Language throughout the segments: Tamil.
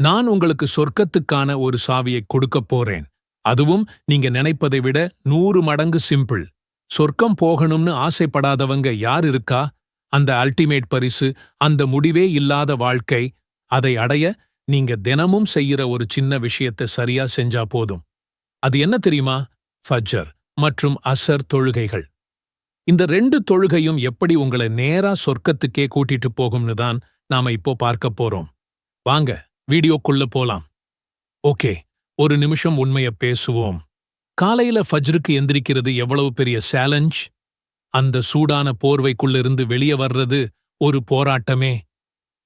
நான் உங்களுக்கு சொர்க்கத்துக்கான ஒரு சாவியை கொடுக்கப் போறேன். அதுவும் நீங்க நினைப்பதை விட நூறு மடங்கு சிம்பிள். சொர்க்கம் போகணும்னு ஆசைப்படாதவங்க யார் இருக்கா? அந்த அல்டிமேட் பரிசு அந்த முடிவே இல்லாத வாழ்க்கை அதை அடைய நீங்க தினமும் செய்யற ஒரு சின்ன விஷயத்தை சரியா செஞ்சா போதும். அது என்ன தெரியுமா? ஃபஜ்ஜர் மற்றும் அசர் தொழுகைகள். இந்த ரெண்டு தொழுகையும் எப்படி உங்களை நேரா சொர்க்கத்துக்கே கூட்டிட்டு போகும்னு தான் நாம இப்போ பார்க்க போறோம். வாங்க வீடியோக்குள்ள போலாம். ஓகே ஒரு நிமிஷம் உண்மைய பேசுவோம். காலையில ஃபஜ்ருக்கு எந்திரிக்கிறது எவ்வளவு பெரிய சேலஞ்ச்? அந்த சூடான போர்வைக்குள்ளிருந்து வெளியே வர்றது ஒரு போராட்டமே?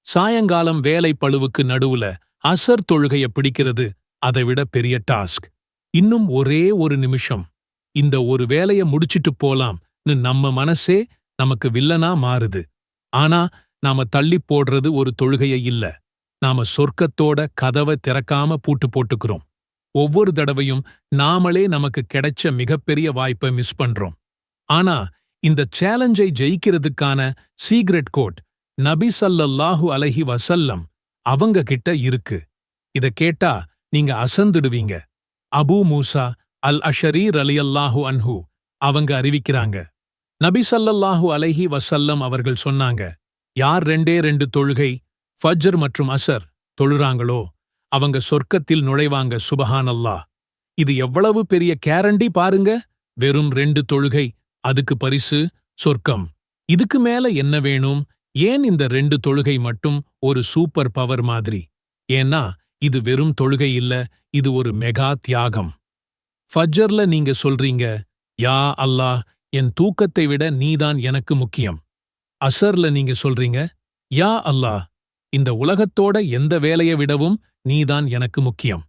சாயங்காலம் வேலை பழுவுக்கு நடுவுல அசர் தொழுகைய பிடிக்கிறது அதைவிட பெரிய டாஸ்க். இன்னும் ஒரே ஒரு நிமிஷம். இந்த ஒரு வேலைய முடிச்சிட்டு போலாம்னு நம்ம மனசே நமக்கு வில்லனா மாறுது. ஆனா நாம தள்ளி போடுறது ஒரு தொழுகைய இல்ல. நாம சொர்க்கத்தோட கதவை திறக்காம பூட்டு போட்டுக்கிறோம். ஒவ்வொரு தடவையும் நாமளே நமக்கு கிடைச்ச மிகப்பெரிய வாய்ப்பை மிஸ் பண்றோம். ஆனா இந்த சேலஞ்சை ஜெயிக்கிறதுக்கான சீக்ரெட் கோட் நபி சல்லல்லாஹு அலைஹி வசல்லம் அவங்க கிட்ட இருக்கு. இத கேட்டா நீங்க அசந்துடுவீங்க. அபூ மூசா அல் அஷரீ ரலியல்லாஹு அன்ஹு அவங்க அறிவிக்கிறாங்க. நபி சல்லல்லாஹு அலைஹி வசல்லம் அவர்கள் சொன்னாங்க யார் ரெண்டே ரெண்டு தொழுகை ஃபஜ்ர் மற்றும் அசர் தொழுறாங்களோ அவங்க சொர்க்கத்தில் நுழைவாங்க சுபஹானல்லா. இது எவ்வளவு பெரிய கேரண்டி பாருங்க. வெறும் ரெண்டு தொழுகை அதுக்கு பரிசு சொர்க்கம். இதுக்கு மேல என்ன வேணும்? ஏன் இந்த ரெண்டு தொழுகை மட்டும் ஒரு சூப்பர் பவர் மாதிரி? ஏன்னா இது வெறும் தொழுகை இல்ல இது ஒரு மெகா தியாகம். ஃபஜ்ஜர்ல நீங்க சொல்றீங்க யா அல்லாஹ் என் தூக்கத்தை விட நீதான் எனக்கு முக்கியம். அசர்ல நீங்க சொல்றீங்க யா அல்லாஹ் இந்த உலகத்தோட எந்த வேலையை விடவும் நீதான் எனக்கு முக்கியம்.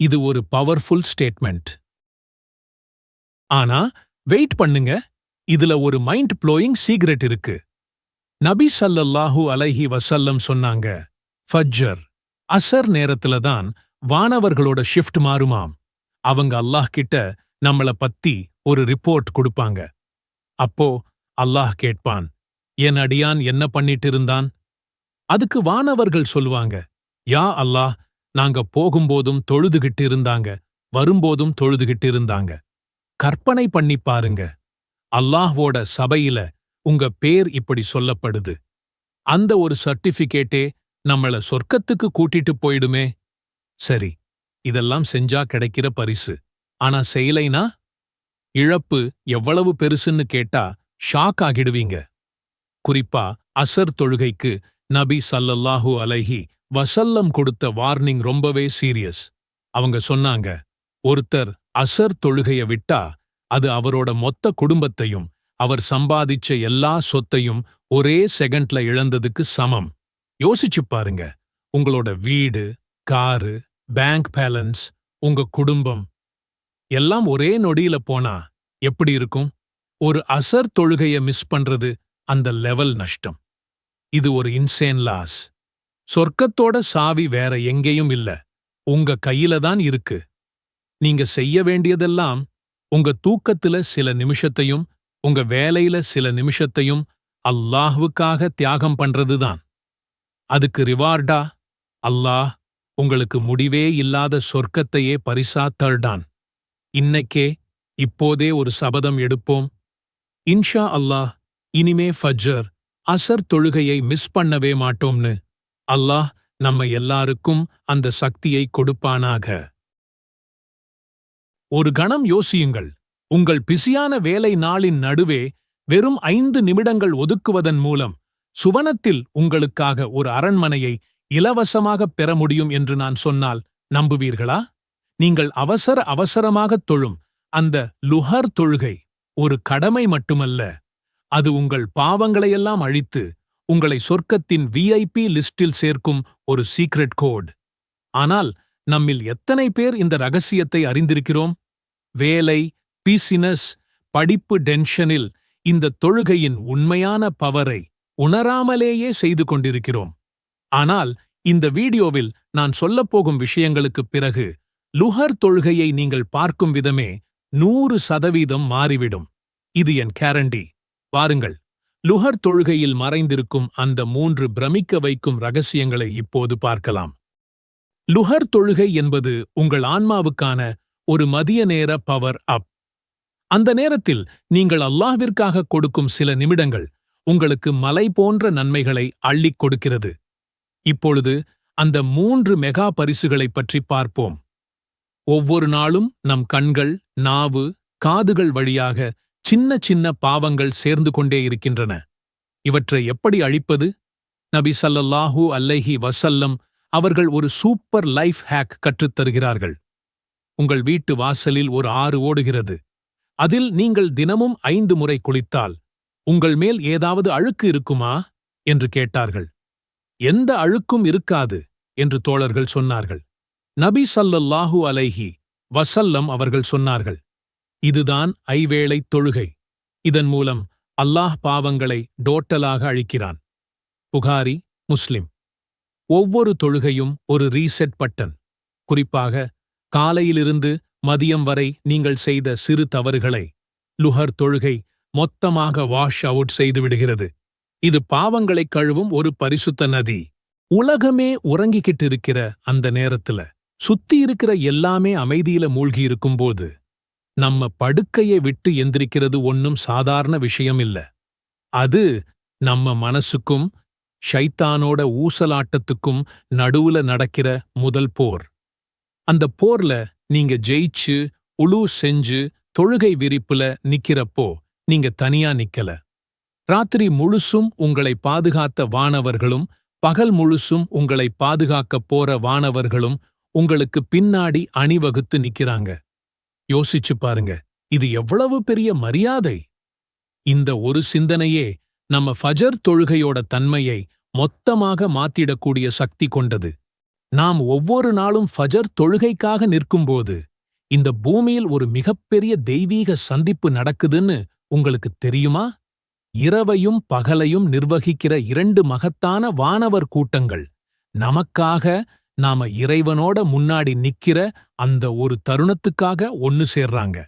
இது ஒரு பவர்ஃபுல் ஸ்டேட்மெண்ட் ஆனா வெயிட் பண்ணுங்க. இதுல ஒரு மைண்ட் ப்ளோயிங் சீக்ரெட் இருக்கு. நபி சல்லல்லாஹு அலைஹி வசல்லம் சொன்னாங்க ஃபஜ்ஜர் அசர் நேரத்துல தான் வானவர்களோட ஷிஃப்ட் மாறுமாம். அவங்க அல்லாஹ் கிட்ட நம்மள பத்தி ஒரு ரிப்போர்ட் கொடுப்பாங்க. அப்போ அல்லாஹ் கேட்பான் என் அடியான் என்ன பண்ணிட்டு இருந்தான்? அதுக்கு வானவர்கள் சொல்லுவாங்க யா அல்லாஹ் நாங்க போகும்போதும் தொழுதுகிட்டு இருந்தாங்க வரும்போதும் தொழுதுகிட்டு இருந்தாங்க கற்பனை பண்ணி பாருங்க அல்லாஹ்வோட சபையில உங்க பேர் இப்படி சொல்லப்படுது. அந்த ஒரு சர்டிபிகேட்டே நம்மள சொர்க்கத்துக்கு கூட்டிட்டு போயிடுமே. சரி இதெல்லாம் செஞ்சா கிடைக்கிற பரிசு. ஆனா செய்யலைனா? இழப்பு எவ்வளவு பெருசுன்னு கேட்டா ஷாக் ஆகிடுவீங்க. குறிப்பா அசர் தொழுகைக்கு நபி சல்லல்லாஹு அலைஹி வசல்லம் கொடுத்த வார்னிங் ரொம்பவே சீரியஸ். அவங்க சொன்னாங்க ஒருத்தர் அசர் தொழுகைய விட்டா அது அவரோட மொத்த குடும்பத்தையும் அவர் சம்பாதிச்ச எல்லா சொத்தையும் ஒரே செகண்ட்ல இழந்ததுக்கு சமம். யோசிச்சு பாருங்க உங்களோட வீடு காரு பேங்க் பேலன்ஸ் உங்க குடும்பம் எல்லாம் ஒரே நொடியில போனா எப்படி இருக்கும்? ஒரு அசர் தொழுகைய மிஸ் பண்றது அந்த லெவல் நஷ்டம். இது ஒரு இன்சேன் லாஸ். சொர்க்கத்தோட சாவி வேற எங்கேயும் இல்ல. உங்க கையில தான் இருக்கு. நீங்க செய்ய வேண்டியதெல்லாம் உங்க தூக்கத்துல சில நிமிஷத்தையும் உங்க வேலையில சில நிமிஷத்தையும் அல்லாஹ்வுக்காக தியாகம் பண்றதுதான். அதுக்கு ரிவார்டா? அல்லாஹ் உங்களுக்கு முடிவே இல்லாத சொர்க்கத்தையே பரிசா தர்டான் இன்னைக்கே இப்போதே ஒரு சபதம் எடுப்போம். இன்ஷா அல்லாஹ் இனிமே ஃபஜ்ஜர் அசர் தொழுகையை மிஸ் பண்ணவே மாட்டோம்னு. அல்லாஹ் நம்ம எல்லாருக்கும் அந்த சக்தியை கொடுப்பானாக. ஒரு கணம் யோசியுங்கள். உங்கள் பிஸியான வேலை நாளின் நடுவே வெறும் ஐந்து நிமிடங்கள் ஒதுக்குவதன் மூலம் சுவனத்தில் உங்களுக்காக ஒரு அரண்மனையை இலவசமாகப் பெற முடியும் என்று நான் சொன்னால் நம்புவீர்களா? நீங்கள் அவசர அவசரமாகத் தொழும் அந்த லுஹர் தொழுகை ஒரு கடமை மட்டுமல்ல. அது உங்கள் பாவங்களையெல்லாம் அழித்து உங்களை சொர்க்கத்தின் விஐபி லிஸ்டில் சேர்க்கும் ஒரு சீக்ரெட் கோட் ஆனால் நம்மில் எத்தனை பேர் இந்த ரகசியத்தை அறிந்திருக்கிறோம்? வேலை பிசினஸ் படிப்பு டென்ஷனில் இந்த தொழுகையின் உண்மையான பவரை உணராமலேயே செய்து கொண்டிருக்கிறோம். ஆனால் இந்த வீடியோவில் நான் சொல்லப்போகும் விஷயங்களுக்குப் பிறகு லுஹர் தொழுகையை நீங்கள் பார்க்கும் விதமே நூறு சதவீதம் மாறிவிடும். இது என் கேரண்டி வாருங்கள். லுஹர் தொழுகையில் மறைந்திருக்கும் அந்த மூன்று பிரமிக்க வைக்கும் ரகசியங்களை இப்போது பார்க்கலாம். லுஹர் தொழுகை என்பது உங்கள் ஆன்மாவுக்கான ஒரு மதிய நேர பவர் அப் அந்த நேரத்தில் நீங்கள் அல்லாஹ்விற்காக கொடுக்கும் சில நிமிடங்கள் உங்களுக்கு மலை போன்ற நன்மைகளை அள்ளிக் கொடுக்கிறது. இப்பொழுது அந்த மூன்று மெகா பரிசுகளைப் பற்றி பார்ப்போம். ஒவ்வொரு நாளும் நம் கண்கள் நாவு காதுகள் வழியாக சின்ன சின்ன பாவங்கள் சேர்ந்து கொண்டே இருக்கின்றன. இவற்றை எப்படி அழிப்பது? நபி சல்லல்லாஹு அல்லைஹி வசல்லம் அவர்கள் ஒரு சூப்பர் லைஃப் ஹேக் கற்றுத் தருகிறார்கள். உங்கள் வீட்டு வாசலில் ஒரு ஆறு ஓடுகிறது. அதில் நீங்கள் தினமும் ஐந்து முறை குளித்தால் உங்கள் மேல் ஏதாவது அழுக்கு இருக்குமா? என்று கேட்டார்கள். எந்த அழுக்கும் இருக்காது என்று தோழர்கள் சொன்னார்கள். நபி சல்லல்லாஹு அலைஹி வசல்லம் அவர்கள் சொன்னார்கள். இதுதான் ஐவேளை தொழுகை. இதன் மூலம் அல்லாஹ் பாவங்களை டோட்டலாக அழிக்கிறான். புகாரி முஸ்லிம். ஒவ்வொரு தொழுகையும் ஒரு ரீசெட் பட்டன். குறிப்பாக காலையிலிருந்து மதியம் வரை நீங்கள் செய்த சிறு தவறுகளை. லுஹர் தொழுகை மொத்தமாக வாஷ் அவுட் செய்துவிடுகிறது இது பாவங்களைக் கழுவும் ஒரு பரிசுத்த நதி. உலகமே உறங்கிக்கிட்டு இருக்கிற அந்த நேரத்துல சுத்தி இருக்கிற எல்லாமே அமைதியில மூழ்கி இருக்கும்போது நம்ம படுக்கையை விட்டு எந்திரிக்கிறது ஒன்னும் சாதாரண விஷயம் இல்ல. அது நம்ம மனசுக்கும் ஷைத்தானோட ஊசலாட்டத்துக்கும் நடுவுல நடக்கிற முதல் போர். அந்த போர்ல நீங்க ஜெயிச்சு உழு செஞ்சு தொழுகை விரிப்புல நிக்கிறப்போ நீங்க தனியா நிக்கல. ராத்திரி முழுசும் உங்களை பாதுகாத்த வானவர்களும் பகல் முழுசும் உங்களை பாதுகாக்கப் போற வானவர்களும் உங்களுக்கு பின்னாடி அணிவகுத்து நிக்கிறாங்க. யோசிச்சு பாருங்க. இது எவ்வளவு பெரிய மரியாதை. இந்த ஒரு சிந்தனையே நம்ம ஃபஜர் தொழுகையோட தன்மையை மொத்தமாக மாத்திடக்கூடிய சக்தி கொண்டது. நாம் ஒவ்வொரு நாளும் ஃபஜர் தொழுகைக்காக நிற்கும்போது இந்த பூமியில் ஒரு மிகப்பெரிய தெய்வீக சந்திப்பு நடக்குதுன்னு உங்களுக்கு தெரியுமா? இரவையும் பகலையும் நிர்வகிக்கிற இரண்டு மகத்தான வானவர் கூட்டங்கள் நமக்காக நாம இறைவனோட முன்னாடி நிக்கிற அந்த ஒரு தருணத்துக்காக ஒன்னு சேர்றாங்க.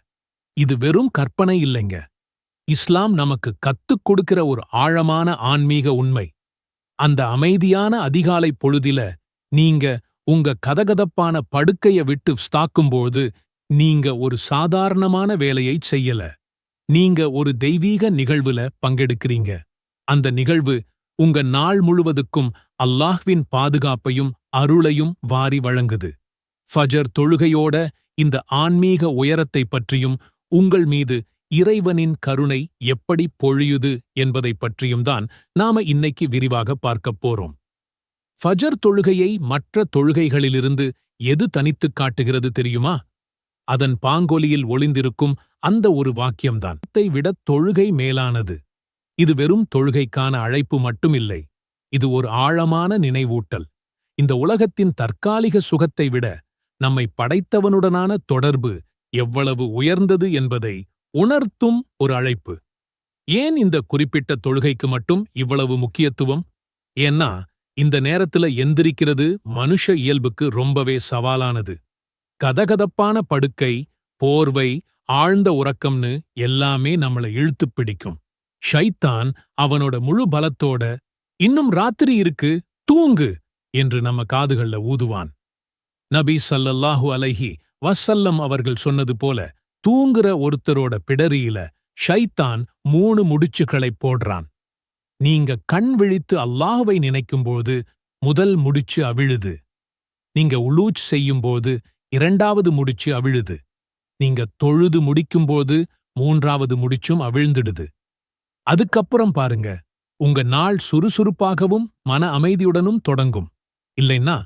இது வெறும் கற்பனை இல்லைங்க. இஸ்லாம் நமக்கு கத்துக் கொடுக்கிற ஒரு ஆழமான ஆன்மீக உண்மை. அந்த அமைதியான அதிகாலை பொழுதில நீங்க உங்க கதகதப்பான படுக்கைய விட்டு ஸ்தாக்கும்போது நீங்க ஒரு சாதாரணமான வேலையை செய்யல. நீங்க ஒரு தெய்வீக நிகழ்வுல பங்கெடுக்கிறீங்க. அந்த நிகழ்வு உங்க நாள் முழுவதுக்கும் அல்லாஹ்வின் பாதுகாப்பையும் அருளையும் வாரி வழங்குது. ஃபஜர் தொழுகையோட இந்த ஆன்மீக உயரத்தை பற்றியும் உங்கள் மீது இறைவனின் கருணை எப்படி பொழியுது என்பதைப் பற்றியும் தான் நாம இன்னைக்கு விரிவாக பார்க்கப் போறோம். ஃபஜர் தொழுகையை மற்ற தொழுகைகளிலிருந்து எது தனித்துக் காட்டுகிறது தெரியுமா? அதன் பாங்கொலியில் ஒளிந்திருக்கும் அந்த ஒரு வாக்கியம்தான். விட தொழுகை மேலானது. இது வெறும் தொழுகைக்கான அழைப்பு மட்டுமில்லை. இது ஒரு ஆழமான நினைவூட்டல். இந்த உலகத்தின் தற்காலிக சுகத்தை விட நம்மை படைத்தவனுடனான தொடர்பு எவ்வளவு உயர்ந்தது என்பதை உணர்த்தும் ஒரு அழைப்பு. ஏன் இந்த குறிப்பிட்ட தொழுகைக்கு மட்டும் இவ்வளவு முக்கியத்துவம்? ஏன்னா இந்த நேரத்துல எந்திரிக்கிறது மனுஷ இயல்புக்கு ரொம்பவே சவாலானது. கதகதப்பான படுக்கை போர்வை ஆழ்ந்த உறக்கம்னு எல்லாமே நம்மள இழுத்துப் பிடிக்கும். ஷைத்தான் அவனோட முழு பலத்தோட இன்னும் ராத்திரி இருக்கு தூங்கு என்று நம்ம காதுகள்ல ஊதுவான். நபி சல்லல்லாஹு அலைஹி வசல்லம் அவர்கள் சொன்னது போல தூங்குற ஒருத்தரோட பிடரியில ஷைத்தான் மூணு முடிச்சுகளைப் போடுறான். நீங்க கண் விழித்து அல்லாஹ்வை நினைக்கும்போது முதல் முடிச்சு அவிழுது. நீங்க உளூச் செய்யும்போது இரண்டாவது முடிச்சு அவிழுது. நீங்க தொழுது முடிக்கும்போது மூன்றாவது முடிச்சும் அவிழ்ந்துடுது. அதுக்கப்புறம் பாருங்க உங்க நாள் சுறுசுறுப்பாகவும் மன அமைதியுடனும் தொடங்கும். இல்லைன்னா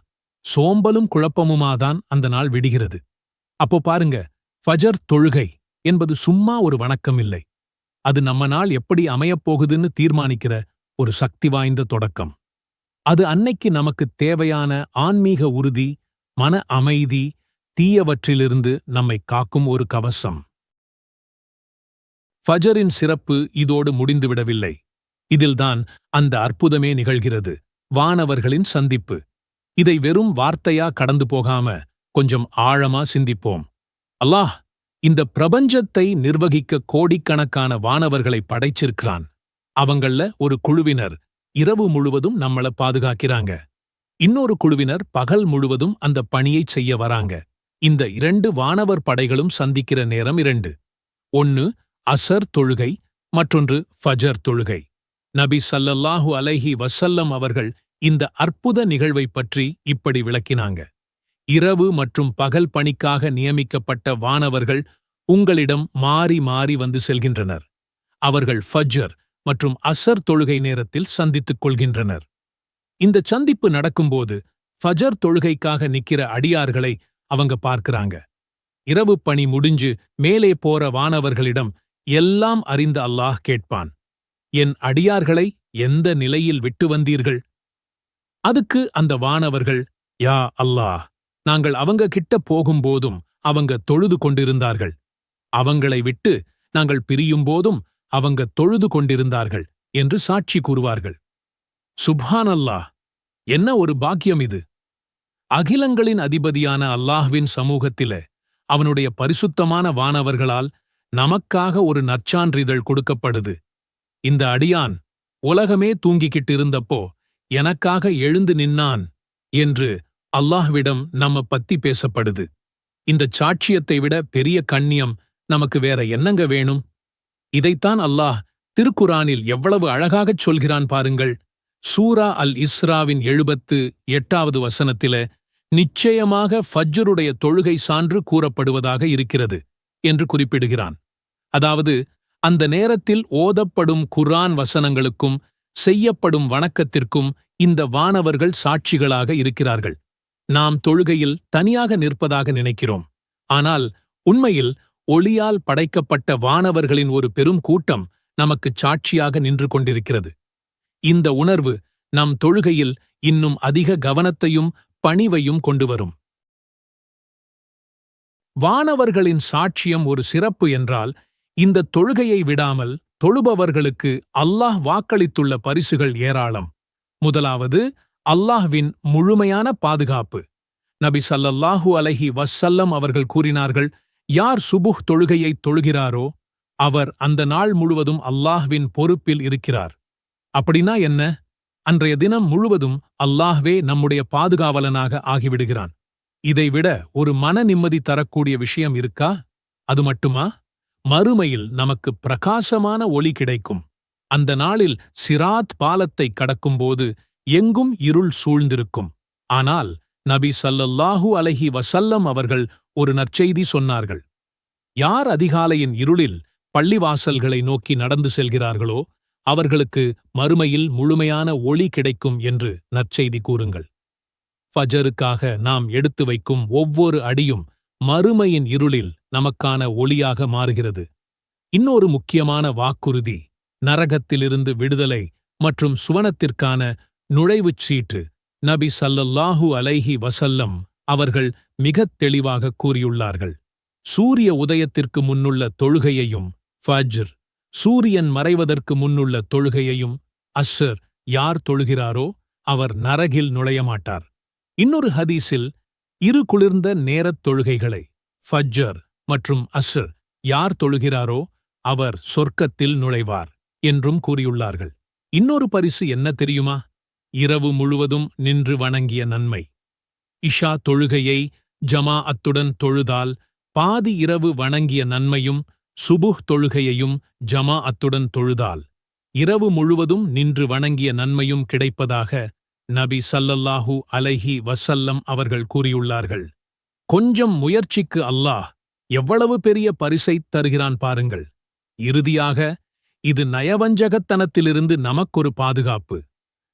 சோம்பலும் குழப்பமுமாதான் அந்த நாள் விடுகிறது. அப்போ பாருங்க ஃபஜர் தொழுகை என்பது சும்மா ஒரு வணக்கம் இல்லை. அது நம்ம நாள் எப்படி அமையப் போகுதுன்னு தீர்மானிக்கிற ஒரு சக்தி வாய்ந்த தொடக்கம். அது அன்னைக்கு நமக்கு தேவையான ஆன்மீக உறுதி மன அமைதி தீயவற்றிலிருந்து நம்மை காக்கும் ஒரு கவசம். ஃபஜரின் சிறப்பு இதோடு முடிந்துவிடவில்லை. இதில்தான் அந்த அற்புதமே நிகழ்கிறது. வானவர்களின் சந்திப்பு. இதை வெறும் வார்த்தையா கடந்து போகாம கொஞ்சம் ஆழமா சிந்திப்போம். அல்லாஹ் இந்த பிரபஞ்சத்தை நிர்வகிக்க கோடிக்கணக்கான வானவர்களை படைச்சிருக்கிறான். அவங்கள ஒரு குழுவினர் இரவு முழுவதும் நம்மள பாதுகாக்கிறாங்க. இன்னொரு குழுவினர் பகல் முழுவதும் அந்த பணியைச் செய்ய வராங்க. இந்த இரண்டு வானவர் படைகளும் சந்திக்கிற நேரம் இரண்டு. ஒன்னு அசர் தொழுகை மற்றொன்று ஃபஜர் தொழுகை. நபி சல்லல்லாஹு அலைஹி வசல்லம் அவர்கள் இந்த அற்புத நிகழ்வைப் பற்றி இப்படி விளக்கினாங்க. இரவு மற்றும் பகல் பணிக்காக நியமிக்கப்பட்ட வானவர்கள் உங்களிடம் மாறி மாறி வந்து செல்கின்றனர். அவர்கள் ஃபஜ்ஜர் மற்றும் அசர் தொழுகை நேரத்தில் சந்தித்துக் கொள்கின்றனர். இந்த சந்திப்பு நடக்கும்போது ஃபஜர் தொழுகைக்காக நிக்கிற அடியார்களை அவங்க பார்க்கறாங்க. இரவு பணி முடிஞ்சு மேலே போற வானவர்களிடம் எல்லாம் அறிந்த அல்லாஹ் கேட்பான். என் அடியார்களை எந்த நிலையில் விட்டு வந்தீர்கள்? அதுக்கு அந்த வானவர்கள் யா அல்லாஹ் நாங்கள் அவங்க கிட்ட போகும்போதும் அவங்க தொழுது கொண்டிருந்தார்கள். அவங்களை விட்டு நாங்கள் பிரியும்போதும் அவங்க தொழுது கொண்டிருந்தார்கள் என்று சாட்சி கூறுவார்கள். சுப்ஹானல்லாஹ் என்ன ஒரு பாக்கியம் இது? அகிலங்களின் அதிபதியான அல்லாஹ்வின் சமூகத்தில அவனுடைய பரிசுத்தமான வானவர்களால் நமக்காக ஒரு நற்சான்றிதழ் கொடுக்கப்படுது. இந்த அடியான் உலகமே தூங்கிக்கிட்டு இருந்தப்போ எனக்காக எழுந்து நின்னான் என்று அல்லாஹ்விடம் நம்ம பத்தி பேசப்படுது. இந்த சாட்சியத்தை விட பெரிய கண்ணியம் நமக்கு வேற என்னங்க வேணும்? இதைத்தான் அல்லாஹ் திருக்குரானில் எவ்வளவு அழகாகச் சொல்கிறான் பாருங்கள். சூரா அல் இஸ்ராவின் எழுபத்து எட்டாவது வசனத்தில நிச்சயமாக ஃபஜ்ஜருடைய தொழுகை சான்று கூறப்படுவதாக இருக்கிறது என்று குறிப்பிடுகிறான். அதாவது அந்த நேரத்தில் ஓதப்படும் குர்ஆன் வசனங்களுக்கும் செய்யப்படும் வணக்கத்திற்கும் இந்த வானவர்கள் சாட்சிகளாக இருக்கிறார்கள். நாம் தொழுகையில் தனியாக நிற்பதாக நினைக்கிறோம். ஆனால் உண்மையில் ஒளியால் படைக்கப்பட்ட வானவர்களின் ஒரு பெரும் கூட்டம் நமக்குச் சாட்சியாக நின்று கொண்டிருக்கிறது. இந்த உணர்வு நம் தொழுகையில் இன்னும் அதிக கவனத்தையும் பணிவையும் கொண்டு வரும். வானவர்களின் சாட்சியம் ஒரு சிறப்பு என்றால் இந்த தொழுகையை விடாமல் தொழுபவர்களுக்கு அல்லாஹ் வாக்களித்துள்ள பரிசுகள் ஏராளம். முதலாவது அல்லாஹ்வின் முழுமையான பாதுகாப்பு. நபி சல்லல்லாஹு அலைஹி வசல்லம் அவர்கள் கூறினார்கள் யார் சுபுஹ் தொழுகையைத் தொழுகிறாரோ அவர் அந்த நாள் முழுவதும் அல்லாஹ்வின் பொறுப்பில் இருக்கிறார். அப்படின்னா என்ன? அன்றைய தினம் முழுவதும் அல்லாஹ்வே நம்முடைய பாதுகாவலனாக ஆகிவிடுகிறான். இதைவிட ஒரு மன நிம்மதி தரக்கூடிய விஷயம் இருக்கா? அது மட்டுமா? மறுமையில் நமக்கு பிரகாசமான ஒளி கிடைக்கும். அந்த நாளில் சிராத் பாலத்தை கடக்கும்போது எங்கும் இருள் சூழ்ந்திருக்கும். ஆனால் நபி சல்லல்லாஹு அலைஹி வசல்லம் அவர்கள் ஒரு நற்செய்தி சொன்னார்கள். யார் அதிகாலையின் இருளில் பள்ளிவாசல்களை நோக்கி நடந்து செல்கிறார்களோ அவர்களுக்கு மறுமையில் முழுமையான ஒளி கிடைக்கும் என்று நற்செய்தி கூறுங்கள். ஃபஜருக்காக நாம் எடுத்து வைக்கும் ஒவ்வொரு அடியும் மறுமையின் இருளில் நமக்கான ஒளியாக மாறுகிறது. இன்னொரு முக்கியமான வாக்குறுதி நரகத்திலிருந்து விடுதலை மற்றும் சுவனத்திற்கான நுழைவுச் சீட்டு நபி சல்லல்லாஹு அலைஹி வசல்லம் அவர்கள் மிகத் தெளிவாக கூறியுள்ளார்கள். சூரிய உதயத்திற்கு முன்னுள்ள தொழுகையையும் ஃபஜ்ர் சூரியன் மறைவதற்கு முன்னுள்ள தொழுகையையும் அஸ்ஸர் யார் தொழுகிறாரோ அவர் நரகில் நுழையமாட்டார். இன்னொரு ஹதீஸில் இரு குளிர்ந்த நேரத் தொழுகைகளை ஃபஜ்ஜர் மற்றும் அஸ்ர் யார் தொழுகிறாரோ அவர் சொர்க்கத்தில் நுழைவார். என்றும் கூறியுள்ளார்கள். இன்னொரு பரிசு என்ன தெரியுமா? இரவு முழுவதும் நின்று வணங்கிய நன்மை. இஷா தொழுகையை ஜமா அத்துடன் தொழுதால் பாதி இரவு வணங்கிய நன்மையும் சுபுஹ் தொழுகையையும் ஜமா அத்துடன் தொழுதால் இரவு முழுவதும் நின்று வணங்கிய நன்மையும் கிடைப்பதாக நபி சல்லல்லாஹூ அலைஹி வசல்லம் அவர்கள் கூறியுள்ளார்கள். கொஞ்சம் முயற்சிக்கு அல்லாஹ் எவ்வளவு பெரிய பரிசைத் தருகிறான் பாருங்கள். இறுதியாக இது நயவஞ்சகத்தனத்திலிருந்து நமக்கொரு பாதுகாப்பு.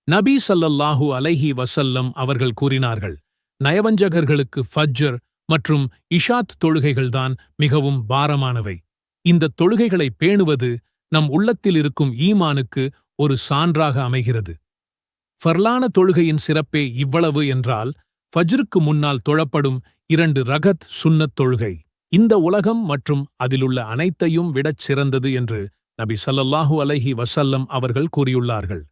நபி சல்லல்லாஹு அலைஹி வசல்லம் அவர்கள் கூறினார்கள் நயவஞ்சகர்களுக்கு ஃபஜ்ஜர் மற்றும் இஷாத் தொழுகைகள்தான் மிகவும் பாரமானவை. இந்த தொழுகைகளை பேணுவது நம் உள்ளத்தில் இருக்கும் ஈமானுக்கு ஒரு சான்றாக அமைகிறது. ஃபர்லான தொழுகையின் சிறப்பே இவ்வளவு என்றால் ஃபஜ்ருக்கு முன்னால் தொழப்படும் இரண்டு ரகத் சுன்னத் தொழுகை. இந்த உலகம் மற்றும் அதிலுள்ள அனைத்தையும் விடச் சிறந்தது என்று நபி சல்லல்லாஹு அலைஹி வசல்லம் அவர்கள் கூறியுள்ளார்கள்.